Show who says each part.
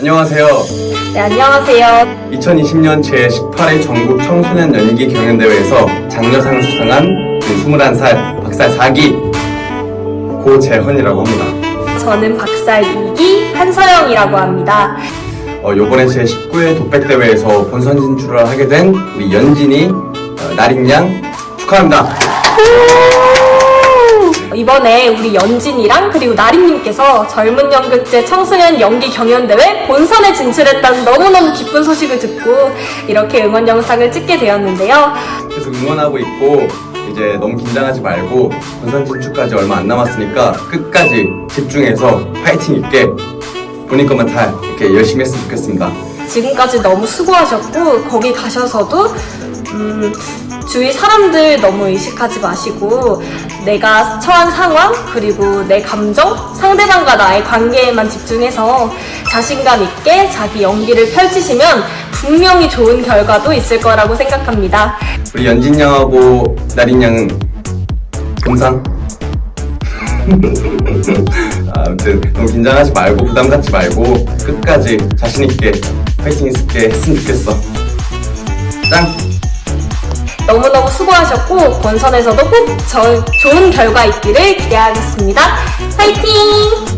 Speaker 1: 안녕하세요.
Speaker 2: 네, 안녕하세요.
Speaker 1: 2020년 제18회 전국 청소년 연기 경연대회에서 장려상을 수상한 21살 박살 4기 고재헌이라고 합니다.
Speaker 2: 저는 박살 2기 한서영이라고 합니다.
Speaker 1: 어, 요번에 제19회 독백대회에서 본선 진출을 하게 된 우리 연진이, 어, 나린 양 축하합니다.
Speaker 2: 이번에 우리 연진이랑 그리고 나린님께서 젊은 연극제 청소년 연기 경연대회 본선에 진출했다는 너무너무 기쁜 소식을 듣고 이렇게 응원 영상을 찍게 되었는데요.
Speaker 1: 계속 응원하고 있고 이제 너무 긴장하지 말고 본선 진출까지 얼마 안 남았으니까 끝까지 집중해서 파이팅 있게 본인 것만 잘 이렇게 열심히 했으면 좋겠습니다.
Speaker 2: 지금까지 너무 수고하셨고 거기 가셔서도 음, 주위 사람들 너무 의식하지 마시고 내가 처한 상황 그리고 내 감정 상대방과 나의 관계에만 집중해서 자신감 있게 자기 연기를 펼치시면 분명히 좋은 결과도 있을 거라고 생각합니다.
Speaker 1: 우리 연진 양하고 나린 양은 금상? 아무튼 너무 긴장하지 말고 부담 갖지 말고 끝까지 자신 있게 파이팅 있게 했으면 좋겠어. 짱!
Speaker 2: 너무너무 수고하셨고 본선에서도 꼭 저- 좋은 결과 있기를 기대하겠습니다. 화이팅!